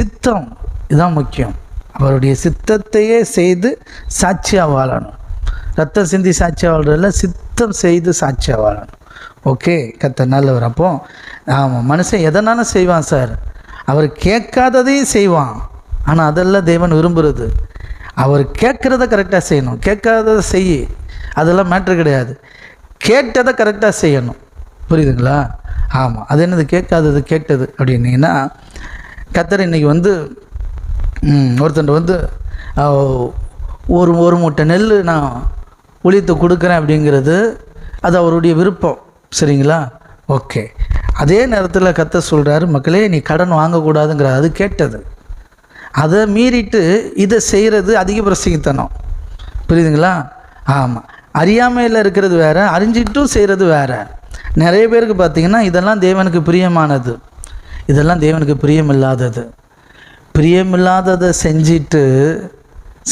சித்தம் இதுதான் முக்கியம். அவருடைய சித்தத்தையே செய்து சாட்சியாக வாழணும். ரத்தம் சிந்தி சாட்சியாக வாழ்றதில்ல சித்தம் செய்து சாட்சியாக வாழணும். ஓகே கத்த நல்லவர். அப்போ ஆமாம் மனுஷன் எதனாலும் செய்வான் சார். அவர் கேட்காததையும் செய்வான். ஆனால் அதெல்லாம் தேவன் விரும்புகிறது அவர் கேட்குறத கரெக்டாக செய்யணும். கேட்காததை செய் அதெல்லாம் மேட்ரு கிடையாது. கேட்டதை கரெக்டாக செய்யணும். புரியுதுங்களா? ஆமாம் அது என்னது? கேட்காதது கேட்டது அப்படின்னீங்கன்னா கத்தர் இன்னைக்கு வந்து ஒருத்தன் வந்து ஒரு ஒரு மூட்டை நெல் நான் ஒழித்து கொடுக்குறேன் அப்படிங்கிறது அது அவருடைய விருப்பம். சரிங்களா? ஓகே. அதே நேரத்தில் கத்த சொல்கிறாரு மக்களே நீ கடன் வாங்கக்கூடாதுங்கிற அது கேட்டது. அதை மீறிட்டு இதை செய்கிறது அதிக பிரசங்கித்தனம். புரியுதுங்களா? ஆமாம் அறியாமையில் இருக்கிறது வேறு அறிஞ்சிட்டும் செய்கிறது வேறு. நிறைய பேருக்கு பார்த்தீங்கன்னா இதெல்லாம் தேவனுக்கு பிரியமானது. இதெல்லாம் தேவனுக்கு பிரியமில்லாதது. பிரியமில்லாததை செஞ்சிட்டு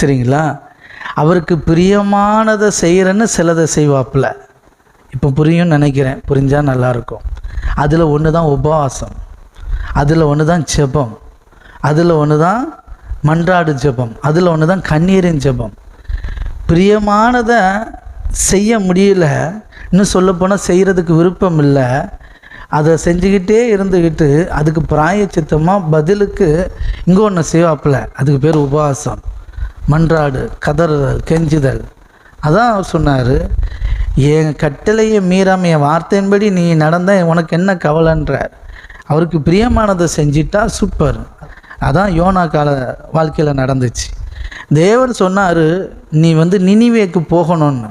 சரிங்களா? அவருக்கு பிரியமானதை செய்கிறேன்னு சிலதை செய்வாப்புல. இப்போ புரியும்னு நினைக்கிறேன். புரிஞ்சால் நல்லாயிருக்கும் அதில் ஒன்று தான் உபவாசம். அதில் ஒன்று தான் ஜெபம். அதில் ஒன்று தான் மன்றாடு ஜெபம். அதில் ஒன்று தான் கண்ணீரின் ஜெபம். பிரியமானதை செய்ய முடியல இன்னும் சொல்லப்போனால் செய்கிறதுக்கு விருப்பம் இல்லை அதை செஞ்சுக்கிட்டே இருந்துக்கிட்டு அதுக்கு பிராயச்சித்தமாக பதிலுக்கு இங்கே ஒன்று செய்வாப்புல. அதுக்கு பேர் உபவாசம் மன்றாடு கதறுதல் கெஞ்சுதல். அதான் அவர் சொன்னார் என் கட்டளையை மீறாம என் வார்த்தையின்படி நீ நடந்த உனக்கு என்ன கவலைன்றார். அவருக்கு பிரியமானதை செஞ்சிட்டா சூப்பர் அதான் யோனா கால வாழ்க்கையில் நடந்துச்சு. தேவர் சொன்னார் நீ வந்து நினிவேக்கு போகணும்னு.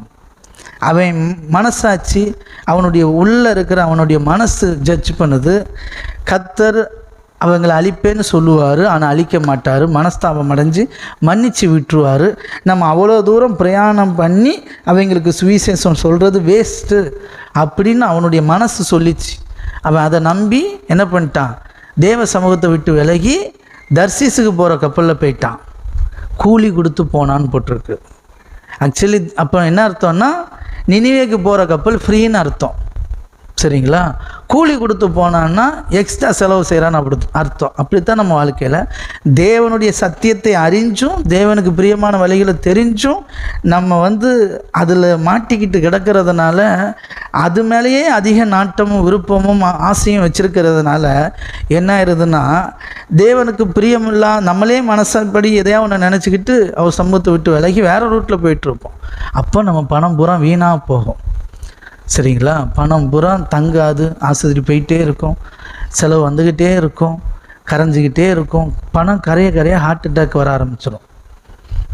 அவன் மனசாட்சி அவனுடைய உள்ளே இருக்கிற அவனுடைய மனசு ஜட்ஜ் பண்ணுது. கத்தர் அவங்களை அழிப்பேன்னு சொல்லுவார் ஆனால் அழிக்க மாட்டார். மனஸ்தாபம் அடைஞ்சு மன்னிச்சு விட்டுருவார். நம்ம அவ்வளோ தூரம் பிரயாணம் பண்ணி அவங்களுக்கு சுவிசேஷம் சொல்கிறது வேஸ்ட்டு அப்படின்னு அவனுடைய மனசு சொல்லிச்சு. அவன் அதை நம்பி என்ன பண்ணிட்டான்? தேவ சமூகத்தை விட்டு விலகி தர்சிஸுக்கு போகிற கப்பலில் போயிட்டான். கூலி கொடுத்து போனான்னு போட்டிருக்கு. ஆக்சுவலி அப்போ என்ன அர்த்தம்னா நினிவேக்கு போகிற கப்பல் ஃப்ரீன்னு அர்த்தம். சரிங்களா? கூலி கொடுத்து போனான்னா எக்ஸ்ட்ரா செலவு செய்கிறான்னு அப்படி அர்த்தம். அப்படித்தான் நம்ம வாழ்க்கையில் தேவனுடைய சத்தியத்தை அறிஞ்சும் தேவனுக்கு பிரியமான வழிகளை தெரிஞ்சும் நம்ம வந்து அதில் மாட்டிக்கிட்டு கிடக்கிறதுனால அது மேலேயே அதிக நாட்டமும் விருப்பமும் ஆசையும் வச்சுருக்கிறதுனால என்ன ஆயிடுதுன்னா தேவனுக்கு பிரியமில்லா நம்மளே மனசப்படி எதையா ஒன்று நினச்சிக்கிட்டு அவர் சமூகத்தை விட்டு விலகி வேறு ரூட்டில் போயிட்டுருப்போம். அப்போ நம்ம பணம் பூரா வீணாக போகும். சரிங்களா? பணம் பூரா தங்காது ஆஸ்பத்திரி போயிட்டே இருக்கும். செலவு வந்துக்கிட்டே இருக்கும். கரைஞ்சிக்கிட்டே இருக்கும். பணம் கரைய கரைய ஹார்ட் அட்டாக் வர ஆரம்பிச்சிடும்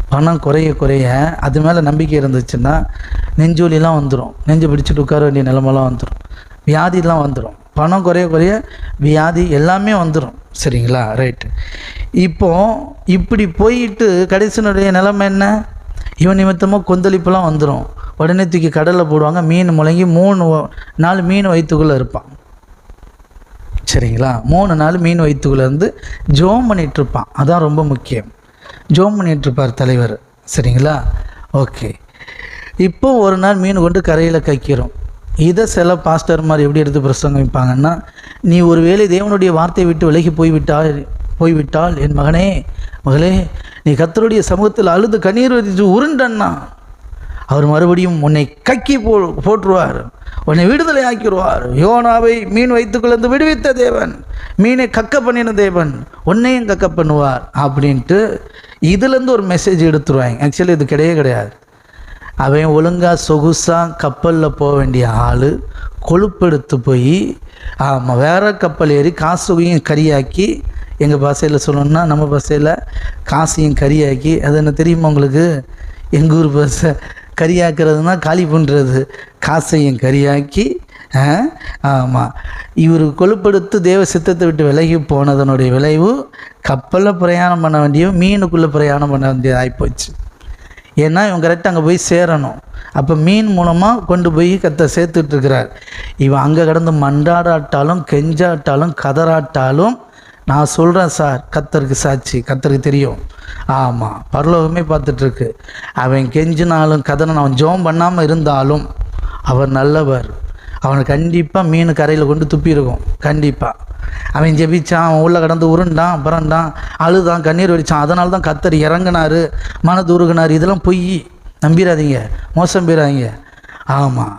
பணம் குறைய குறைய அது மேலே நம்பிக்கை இருந்துச்சுன்னா நெஞ்சோலிலாம் வந்துடும் நெஞ்சு பிடிச்சிட்டு உட்கார வேண்டிய நிலமெல்லாம் வந்துடும் வியாதிலாம் வந்துடும் பணம் குறைய குறைய வியாதி எல்லாமே வந்துடும் சரிங்களா? ரைட்டு இப்போ இப்படி போயிட்டு கடைசினுடைய நிலைமை என்ன? இவன் நிமித்தமாக கொந்தளிப்புலாம் வந்துடும் உடனே தூக்கி கடலில் போடுவாங்க. மீன் முழங்கி மூணு நாலு மீன் வயிற்றுக்குள்ளே இருப்பான். சரிங்களா? மூணு நாள் மீன் வயிற்றுக்குள்ளே இருந்து ஜோம் பண்ணிட்டு இருப்பான். அதான் ரொம்ப முக்கியம். ஜோம் பண்ணிகிட்ருப்பார் இருப்பார் தலைவர். சரிங்களா? ஓகே இப்போ ஒரு நாள் மீன் கொண்டு கரையில் கைக்கிறோம் இதை சில பாஸ்டர் மாதிரி எப்படி எடுத்து பிரசங்கமிப்பாங்கன்னா நீ ஒருவேளை தேவனுடைய வார்த்தையை விட்டு விலகி போய்விட்டால் போய்விட்டால் என் மகனே மகளே நீ கத்தருடைய சமூகத்தில் அழுது கண்ணீர் வதிச்சு உருண்டன்னா அவர் மறுபடியும் உன்னை கக்கி போ போட்டுருவார் உன்னை விடுதலை ஆக்கிடுவார் யோனாவை மீன் வைத்துக்குள்ளேருந்து விடுவித்த தேவன் மீனை கக்க பண்ணின தேவன் உன்னையும் கக்க பண்ணுவார். அப்படின்ட்டு இதுலேருந்து ஒரு மெசேஜ் எடுத்துருவாங்க. ஆக்சுவலி இது கிடையவே கிடையாது. அவன் ஒழுங்காக சொகுசாக கப்பலில் போக வேண்டிய ஆள் கொழுப்பெடுத்து போய் ஆமாம் வேற கப்பல் ஏறி காசுகையும் கறியாக்கி எங்கள் பாஷையில் சொல்லணும்னா நம்ம பாஷையில் காசையும் கறியாக்கி அது என்ன தெரியுமா உங்களுக்கு? எங்கள் ஊர் பாஷை கறியாக்குறதுனா காலி பண்ணுறது காசையும் கறியாக்கி ஆமாம் இவர் கொழுப்படுத்து தேவ சித்தத்தை விட்டு விலகி போனதனுடைய விளைவு கப்பலில் பிரயாணம் பண்ண வேண்டிய மீனுக்குள்ளே பிரயாணம் பண்ண வேண்டியது ஆகிப்போச்சு ஏன்னா இவன் கரெக்டாக அங்கே போய் சேரணும். அப்போ மீன் மூலமாக கொண்டு போய் கத்தை சேர்த்துட்ருக்கிறார். இவன் அங்கே கடந்து மண்டாடாட்டாலும் கெஞ்சாட்டாலும் கதறாட்டாலும் நான் சொல்கிறேன் சார் கத்தருக்கு சாட்சி கத்தருக்கு தெரியும். ஆமாம் பரலோகமே பார்த்துட்ருக்கு. அவன் கெஞ்சினாலும் கதனை அவன் ஜோம் பண்ணாமல் இருந்தாலும் அவர் நல்லவர். அவனை கண்டிப்பாக மீன் கரையில் கொண்டு துப்பியிருக்கும் கண்டிப்பாக அவன் ஜெபிச்சான் அவன் உள்ள கடந்து உருண்டான் பிறண்டான் அழுதான் கண்ணீர் வடித்தான் அதனால தான் கத்தர் இறங்குனாரு மனதுருகுனார் இதெல்லாம் பொய். நம்பிடாதீங்க மோசம் போயிடாதீங்க ஆமாம்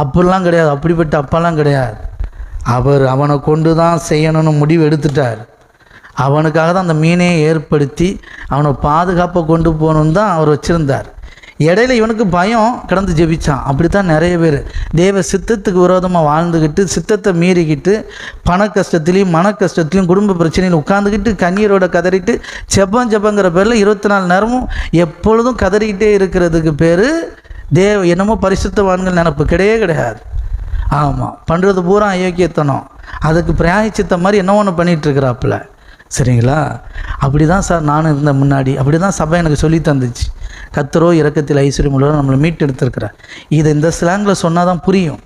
அப்படிலாம் கிடையாது. அப்படிப்பட்ட அப்பெல்லாம் கிடையாது. அவர் அவனை கொண்டு தான் செய்யணும்னு முடிவு எடுத்துட்டார். அவனுக்காக தான் அந்த மீனையை ஏற்படுத்தி அவனை பாதுகாப்பாக கொண்டு போகணுன்னு தான் அவர் வச்சுருந்தார். இடையில இவனுக்கு பயம் கிடந்து ஜெபிச்சான். அப்படி தான் நிறைய பேர். தேவ சித்தத்துக்கு விரோதமாக வாழ்ந்துக்கிட்டு சித்தத்தை மீறிக்கிட்டு பண கஷ்டத்துலேயும் மன கஷ்டத்துலையும் குடும்ப பிரச்சனையில் உட்காந்துக்கிட்டு கண்ணீரோட கதறிட்டு செப்பம் செப்பங்கிற பேரில் இருபத்தி நாலு நேரமும் எப்பொழுதும் கதறிக்கிட்டே இருக்கிறதுக்கு பேர் தேவ என்னமோ பரிசுத்தவான்கள் நினப்பு கிடையவே கிடையாது. ஆமாம் பண்ணுறது பூரா அயோக்கியத்தனம். அதுக்கு பிராயச்சித்த மாதிரி என்ன ஒன்று பண்ணிகிட்ருக்குறாப்புல சரிங்களா? அப்படி தான் சார் நானும் இருந்தேன் முன்னாடி. அப்படி தான் சபை எனக்கு சொல்லி தந்துச்சு. கத்தரோ இறக்கத்தில் ஐஸ்வர்யம் உள்ளவர் நம்மளை மீட்டு எடுத்துருக்கிறார் இதை இந்த ஸ்லாங்கில் சொன்னால் தான் புரியும்.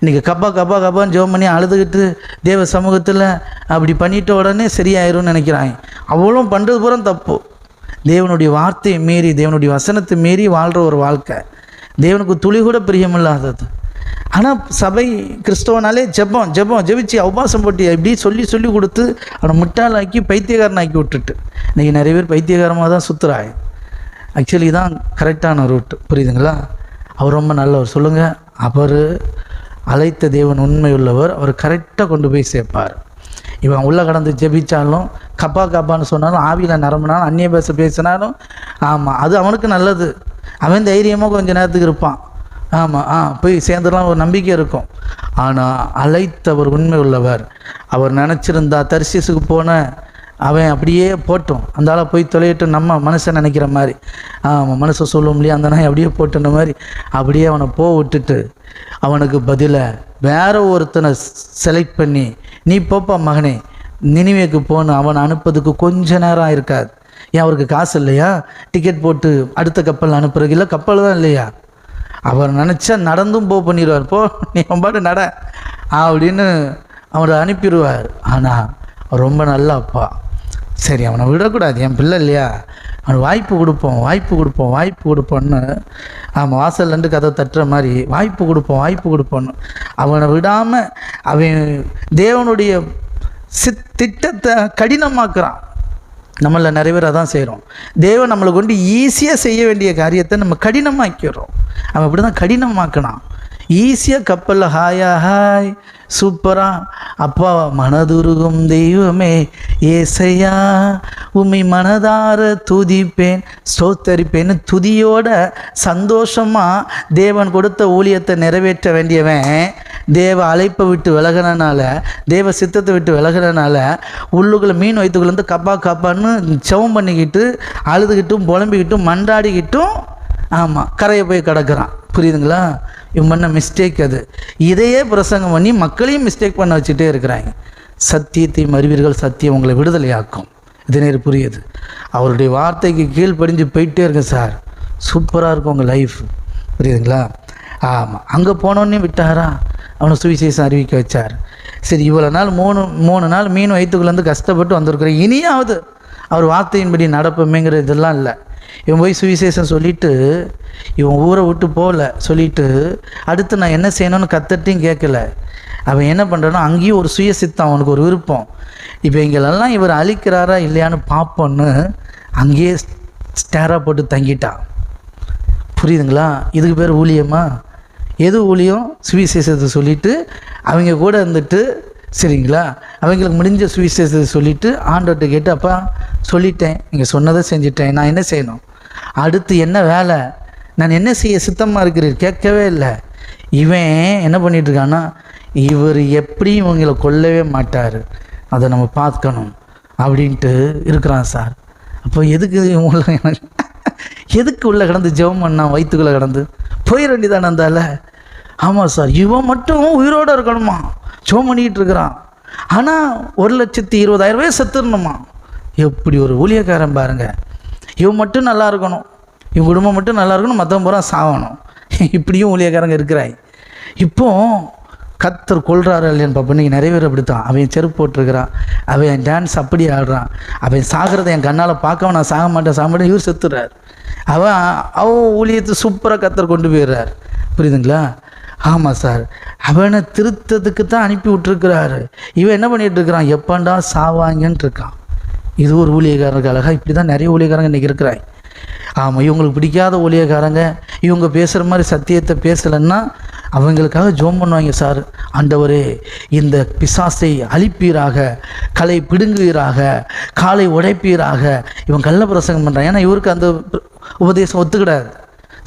இன்றைக்கி கப்பா கப்பா கப்பான்னு ஜெபம் பண்ணி அழுதுகிட்டு தேவ சமூகத்தில் அப்படி பண்ணிட்ட உடனே சரியாயிரும்னு நினைக்கிறாங்க. அவ்வளோ பண்ணுறது பூரா தப்பு. தேவனுடைய வார்த்தையை மீறி தேவனுடைய வசனத்தை மீறி வாழ்கிற ஒரு வாழ்க்கை. தேவனுக்கு துளி கூட பிரியமில்லாதது. ஆனால் சபை கிறிஸ்தவனாலே ஜெபம் ஜெபம் ஜெபிச்சு அவபாசம் போட்டு இப்படி சொல்லி சொல்லி கொடுத்து அவனை முட்டாளாக்கி பைத்தியக்காரனாக்கி விட்டுட்டு. இன்றைக்கி நிறைய பேர் பைத்தியகாரமாக தான் சுற்றுறாங்க ஆக்சுவலி தான் கரெக்டான ரூட் புரியுதுங்களா? அவர் ரொம்ப நல்லவர். சொல்லுங்கள் அவர் அழைத்த தேவன் உண்மை உள்ளவர் அவர் கரெக்டாக கொண்டு போய் சேர்ப்பார். இவன் உள்ளே கடந்து ஜெபிச்சாலும் கப்பா கப்பான்னு சொன்னாலும் ஆவியில் நரம்பினாலும் அந்நிய பேச பேசினாலும் ஆமாம் அது அவனுக்கு நல்லது. அவன் தைரியமாக கொஞ்ச நேரத்துக்கு இருப்பான். ஆமாம் ஆ போய் சேர்ந்துடலாம். ஒரு நம்பிக்கை இருக்கும். ஆனால் அழைத்தவர் உண்மை உள்ளவர் அவர் நினச்சிருந்தா தரிசிசுக்கு போன அவன் அப்படியே போட்டோம் அந்த ஆளை போய் தொலையட்டும் நம்ம மனசை நினைக்கிற மாதிரி. ஆமாம் மனசை சொல்லும் இல்லையா அந்த நாய் அப்படியே போட்டுன மாதிரி. அப்படியே அவனை போ விட்டுட்டு அவனுக்கு பதிலை வேற ஒருத்தனை செலக்ட் பண்ணி நீ போப்பா மகனே நினைவேக்கு போன்னு அவனை அனுப்புறதுக்கு கொஞ்ச நேரம் இருக்காது. ஏன் அவருக்கு காசு இல்லையா? டிக்கெட் போட்டு அடுத்த கப்பல் அனுப்புறதுக்கு இல்லை கப்பல் தான் இல்லையா? அவர் நினச்சா நடந்தும் போ பண்ணிடுவார். போ நீ பாட்டு நட. அப்படின்னு அவரை அனுப்பிடுவார். ஆனால் ரொம்ப நல்ல அப்பா. சரி அவனை விடக்கூடாது. என் பிள்ளை இல்லையா? அவனுக்கு வாய்ப்பு கொடுப்போம் வாய்ப்பு கொடுப்போம் வாய்ப்பு கொடுப்போன்னு அவன் வாசல்லேருந்து கதை தட்டுற மாதிரி வாய்ப்பு கொடுப்போம் வாய்ப்பு கொடுப்போன்னு அவனை விடாமல் அவன் தேவனுடைய சித் திட்டத்தை கடினமாக்குறான். நம்மளை நிறைய பேர் அதான் செய்கிறோம் தேவன் நம்மளை கொண்டு ஈஸியாக செய்ய வேண்டிய காரியத்தை நம்ம கடினமாக்கிறோம் அவன் இப்படி தான் கடினமாக்கினான். ஈஸியாக கப்பலில் ஹாயா ஹாய் சூப்பராக அப்பா மனதுருகும் தெய்வமே ஏசையா உம்மை மனதார துதிப்பேன் ஸ்தோத்தரிப்பேன்னு துதியோட சந்தோஷமாக தேவன் கொடுத்த ஊழியத்தை நிறைவேற்ற வேண்டியவன் தேவ அழைப்பை விட்டு விலகினால தேவ சித்தத்தை விட்டு விலகினால உள்ளுக்குள்ள மீன் வைத்துக்குள்ள கப்பா கப்பான்னு செவம் பண்ணிக்கிட்டு அழுதுகிட்டும் புலம்பிக்கிட்டும் மண்டாடிக்கிட்டும் ஆமாம் கரையை போய் கிடக்கிறான். புரியுதுங்களா? இவன் பண்ண மிஸ்டேக் அது. இதையே பிரசங்கம் பண்ணி மக்களையும் மிஸ்டேக் பண்ண வச்சுட்டே இருக்கிறாங்க. சத்தியத்தை மறுவீர்கள் சத்தியம் உங்களை விடுதலையாக்கும். இது நேர் புரியுது. அவருடைய வார்த்தைக்கு கீழ்ப்படிஞ்சு போயிட்டே இருக்கேன் சார். சூப்பராக இருக்கும் உங்கள் லைஃப் புரியுதுங்களா? ஆமாம் அங்கே போனோன்னே விட்டாரா? அவனை சுவிசேஷம் அறிவிக்க வச்சார். சரி இவ்வளோ நாள் மூணு மூணு நாள் மீன் வயிற்றுக்குள்ளேருந்து கஷ்டப்பட்டு வந்திருக்கிறேன். இனியாவது அவர் வார்த்தையின்படி நடப்புமேங்கிற இதெல்லாம் இல்லை. இவன் போய் சுவிசேஷம் சொல்லிட்டு இவன் ஊரை விட்டு போகல சொல்லிட்டு அடுத்து நான் என்ன செய்யணும்னு கத்துட்டையும் கேட்கல. அவன் என்ன பண்ணுறான்னா அங்கேயும் ஒரு சுய சித்தம் அவனுக்கு ஒரு விருப்பம். இப்போ எங்களெல்லாம் இவர் அழிக்கிறாரா இல்லையான்னு பார்ப்போன்னு அங்கேயே ஸ்டேராக போட்டு தங்கிட்டான். புரியுதுங்களா? இதுக்கு பேர் ஊழியமா? எது ஊழியம்? சுவிசேஷத்தை சொல்லிவிட்டு அவங்க கூட இருந்துட்டு சரிங்களா? அவங்களுக்கு முடிஞ்ச சுவிசேஷத்தை சொல்லிவிட்டு ஆண்டவர்கிட்ட கேட்டு அப்பா சொல்லிட்டேன் நீங்கள் சொன்னதை செஞ்சிட்டேன் நான் என்ன செய்யணும்? அடுத்து என்ன வேலை? நான் என்ன செய்ய சித்தமாக இருக்கிறீர்? கேட்கவே இல்லை. இவன் என்ன பண்ணிகிட்ருக்கான்னா இவர் எப்படியும் இவங்களை கொல்லவே மாட்டார். அதை நம்ம பார்க்கணும் அப்படின்ட்டு இருக்கிறான் சார். அப்போ எதுக்கு உள்ள எதுக்கு உள்ளே கிடந்து ஜெபம் பண்ணான் வயிற்றுக்குள்ளே கிடந்து? போயிட வேண்டியதானே அந்தால ஆமாம் சார் இவன் மட்டும் உயிரோடு இருக்கணுமா? ஜெபம் பண்ணிக்கிட்டு இருக்கிறான். ஆனால் ஒரு லட்சத்தி இருபதாயிரம் ரூபாய் செத்துடணுமா? எப்படி ஒரு ஊழியக்காரன் பாருங்கள் இவன் மட்டும் நல்லா இருக்கணும். இவன் குடும்பம் மட்டும் நல்லா இருக்கணும் மற்றவன் பூரா சாகணும் இப்படியும் ஊழியக்காரங்க இருக்கிறாய். இப்போ கத்தர் கொள்றாரு இல்லையான்னு பார்ப்போம். நீங்கள் நிறைய பேர் அப்படித்தான். அவன் செருப்பு போட்டிருக்கிறான். அவன் டான்ஸ் அப்படி ஆடுறான். அவன் சாகிறத என் கண்ணால் பார்க்கவும் நான் சாக மாட்டேன் சாக மாட்டேன். இவர் செத்துறார். அவன் அவன் ஊழியத்தை சூப்பராக கத்தர் கொண்டு போயிடுறார். புரியுதுங்களா? ஆமாம் சார். அவனை திருத்தத்துக்கு தான் அனுப்பி விட்டுருக்கிறாரு. இவன் என்ன பண்ணிகிட்டு இருக்கிறான்? எப்பண்டா சாவாங்கன்ட்டு இருக்கான். இது ஒரு ஊழியக்காரருக்கு அழகா இப்படி தான் நிறைய ஊழியக்காரங்க இன்றைக்கி இருக்கிறாங்க. ஆமாம் இவங்களுக்கு பிடிக்காத ஊழியக்காரங்க இவங்க பேசுகிற மாதிரி சத்தியத்தை பேசலைன்னா அவங்களுக்காக ஜோம் பண்ணுவாங்க சார். ஆண்டவரே இந்த பிசாசை அழிப்பீராக களை பிடுங்குவீராக காலை உடைப்பீராக இவன் கள்ள பிரசங்கம் பண்ணுறான் ஏன்னா இவருக்கு அந்த உபதேசம் ஒத்துக்கிடாது.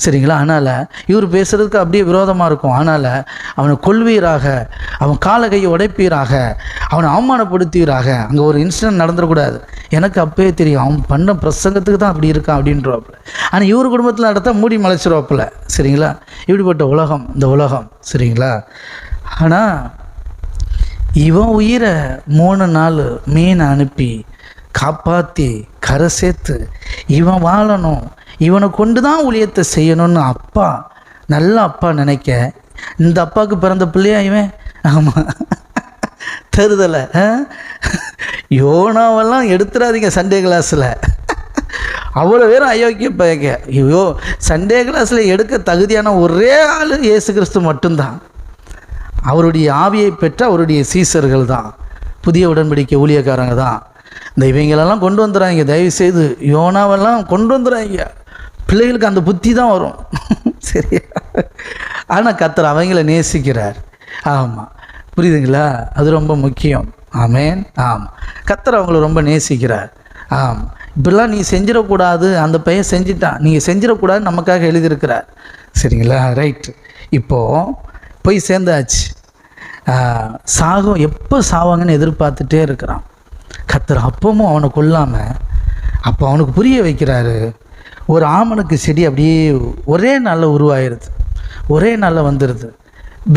சரிங்களா? அதனால் இவர் பேசுகிறதுக்கு அப்படியே விரோதமாக இருக்கும். அதனால் அவனை கொள்வீராக அவன் காலை கையை உடைப்பீராக அவனை அவமானப்படுத்துவீராக அங்கே ஒரு இன்சிடென்ட் நடந்துடக்கூடாது. எனக்கு அப்பயே தெரியும் அவன் பண்ண பிரசங்கத்துக்கு தான் அப்படி இருக்கான் அப்படின்றவாப்புல ஆனால் இவர் குடும்பத்தில் நடத்தா மூடி மலைச்சிருவாப்பில். சரிங்களா? இப்படிப்பட்ட உலகம் இந்த உலகம். சரிங்களா? ஆனால் இவன் உயிரை மூணு நாள் மீன் அனுப்பி காப்பாற்றி கரை சேர்த்து இவன் வாழணும். இவனை கொண்டு தான் ஊழியத்தை செய்யணும்னு அப்பா நல்ல அப்பா நினைக்க. இந்த அப்பாவுக்கு பிறந்த பிள்ளையா இவன்? ஆமாம் தருதலை யோனாவெல்லாம் எடுத்துடாதீங்க சண்டே கிளாஸில் அவ்வளோ பேரும் அயோக்கிய பயக்க ஐயோ சண்டே கிளாஸில் எடுக்க தகுதியான ஒரே ஆள் இயேசு கிறிஸ்து மட்டும்தான். அவருடைய ஆவியை பெற்ற அவருடைய சீசர்கள் தான். புதிய உடன்படிக்கை ஊழியக்காரங்க தான். இந்த இவங்களெல்லாம் கொண்டு வந்துடுறாங்க தயவு செய்து யோனாவெல்லாம் கொண்டு வந்துடுறாங்க பிள்ளைகளுக்கு அந்த புத்தி தான் வரும். சரியா? ஆனால் கத்தர் அவங்கள நேசிக்கிறார். ஆமாம் புரியுதுங்களா? அது ரொம்ப முக்கியம். ஆமேன். ஆமாம் கத்தர் அவங்கள ரொம்ப நேசிக்கிறார். ஆம். இப்படிலாம் நீ செஞ்சிடக்கூடாது. அந்த பையன் செஞ்சிட்டான். நீங்கள் செஞ்சிடக்கூடாது நமக்காக எழுதியிருக்கிறார். சரிங்களா? ரைட்டு இப்போது போய் சேர்ந்தாச்சு. சாகம் எப்போ சாவாங்கன்னு எதிர்பார்த்துட்டே இருக்கிறான். கத்தர் அப்பவும் அவனை கொல்லாமல் அப்போ அவனுக்கு புரிய வைக்கிறாரு. ஒரு ஆமணக்கு செடி அப்படியே ஒரே நாளில் உருவாயிருது. ஒரே நாளில் வந்துடுது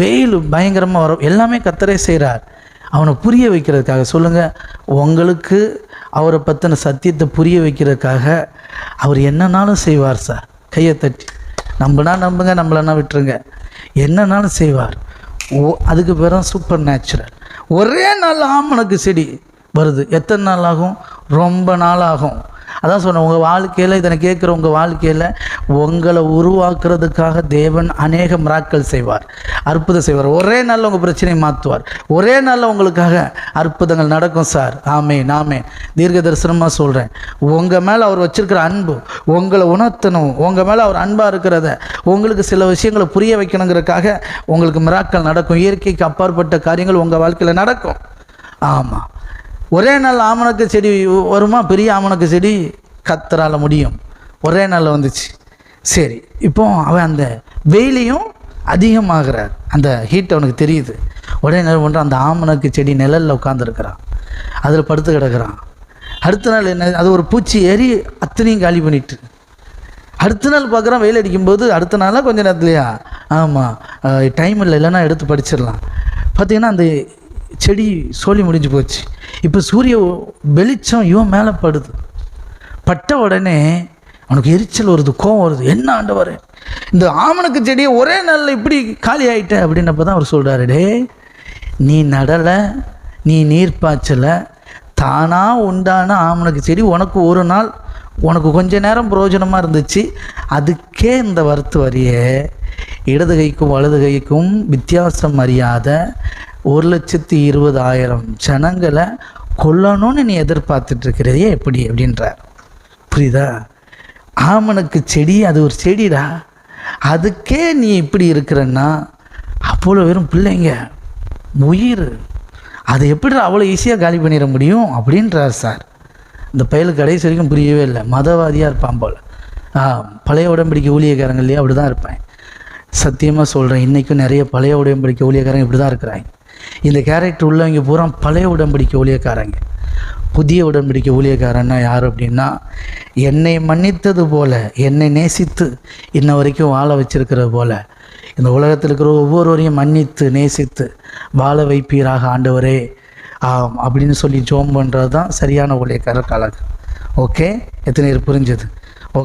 வெயில் பயங்கரமாக வரும் எல்லாமே கத்தரே செய்கிறார் அவனை புரிய வைக்கிறதுக்காக சொல்லுங்கள் உங்களுக்கு அவரை பற்றின சத்தியத்தை புரிய வைக்கிறதுக்காக அவர் என்னன்னாலும் செய்வார் சார். கையை தட்டி நம்பினா நம்புங்க நம்மளன்னா விட்டுருங்க. என்னன்னாலும் செய்வார். ஓ அதுக்கு பிறகு சூப்பர் நேச்சுரல் ஒரே நாள் ஆமணக்கு செடி வருது. எத்தனை நாள் ஆகும்? ரொம்ப நாள் ஆகும். அதான் சொன்னேன் உங்கள் வாழ்க்கையில் இதனை கேட்குற உங்கள் வாழ்க்கையில் உங்களை உருவாக்குறதுக்காக தேவன் அநேக மிராக்கள் செய்வார் அற்புதம் செய்வார். ஒரே நாளில் உங்கள் பிரச்சனையை மாற்றுவார் ஒரே நாளில் உங்களுக்காக அற்புதங்கள் நடக்கும் சார். ஆமே நாமே தீர்க்க தரிசனமாக சொல்கிறேன் உங்கள் மேலே அவர் வச்சிருக்கிற அன்பு உங்களை உணர்த்தணும் உங்கள் மேலே அவர் அன்பாக இருக்கிறத உங்களுக்கு சில விஷயங்களை புரிய வைக்கணுங்கிறதுக்காக உங்களுக்கு மிராக்கள் நடக்கும். இயற்கைக்கு அப்பாற்பட்ட காரியங்கள் உங்கள் வாழ்க்கையில் நடக்கும். ஆமாம் ஒரே நாள் ஆமணக்கு செடி வருமா? பெரிய ஆமணக்கு செடி கத்தரால முடியும். ஒரே நாளில் வந்துச்சு. சரி இப்போ அவன் அந்த வெயிலையும் அதிகமாகிறார். அந்த ஹீட் அவனுக்கு தெரியுது. உடனே என்ன பண்ணுறான் அந்த ஆமணக்கு செடி நிழலில் உட்காந்துருக்கிறான் அதில் படுத்து கிடக்குறான். அடுத்த நாள் என்ன அது ஒரு பூச்சி ஏறி அத்தனையும் காலி பண்ணிட்டு அடுத்த நாள் பார்க்குறான் வெயில் அடிக்கும்போது அடுத்த நாளாக கொஞ்சம் நேரத்துலையா? ஆமாம் டைம் இல்லை இல்லைன்னா எடுத்து படிச்சிடலாம். பார்த்தீங்கன்னா அந்த செடி சோழி முடிஞ்சு போச்சு. இப்போ சூரிய வெளிச்சம் இவன் மேலே படுது. பட்ட உடனே அவனுக்கு எரிச்சல் வருது கோவம் வருது. என்ன ஆண்டவர்? இந்த ஆமணக்கு செடியை ஒரே நாளில் இப்படி காலி ஆயிட்ட அப்படின்னப்ப தான் அவர் சொல்கிறாரு டே நீ நடலை நீ நீர் பாய்ச்சலை தானாக உண்டான ஆமணக்கு செடி உனக்கு ஒரு நாள் உனக்கு கொஞ்ச நேரம் பிரயோஜனமாக இருந்துச்சு. அதுக்கே இந்த வருத்து வரிய. இடது கைக்கும் வலது கைக்கும் வித்தியாசம் அறியாத ஒரு லட்சத்தி இருபதாயிரம் ஜனங்களை கொல்லணும்னு நீ எதிர்பார்த்துட்டு இருக்கிறதே எப்படி அப்படின்றார். புரியுதா? ஆமனுக்கு செடி அது ஒரு செடிடா. அதுக்கே நீ இப்படி இருக்கிறன்னா அவ்வளோ வெறும் பிள்ளைங்க உயிர். அது எப்படி அவ்வளோ ஈஸியாக காலி பண்ணிட முடியும்? அப்படின்றார் சார். இந்த பயலுக்கு கடைசி வரைக்கும் புரியவே இல்லை. மதவாதியாக இருப்பான் போல். ஆ பழைய உடம்படிக்கை ஊழியக்காரங்க இல்லையா? அப்படி தான் இருப்பேன். சத்தியமாக சொல்கிறேன் இன்றைக்கும் நிறைய பழைய உடம்படிக்கை ஊழியக்காரங்க இப்படி தான் இருக்கிறாங்க. இந்த கேரக்டர் உள்ளவங்க பூரா பழைய உடன்படிக்கை ஊழியக்காரங்க. புதிய உடன்படிக்கை ஊழியக்காரன்னா யார் அப்படின்னா என்னை மன்னித்தது போல என்னை நேசித்து இன்ன வரைக்கும் வாழ வச்சிருக்கிறது போல இந்த உலகத்தில் இருக்கிற ஒவ்வொருவரையும் மன்னித்து நேசித்து வாழ வைப்பீராக ஆண்டவரே. ஆம் அப்படின்னு சொல்லி ஜோம் பண்ணுறது தான் சரியான ஊழியக்காரர் கழகம் ஓகே எத்தனை பேர் புரிஞ்சது?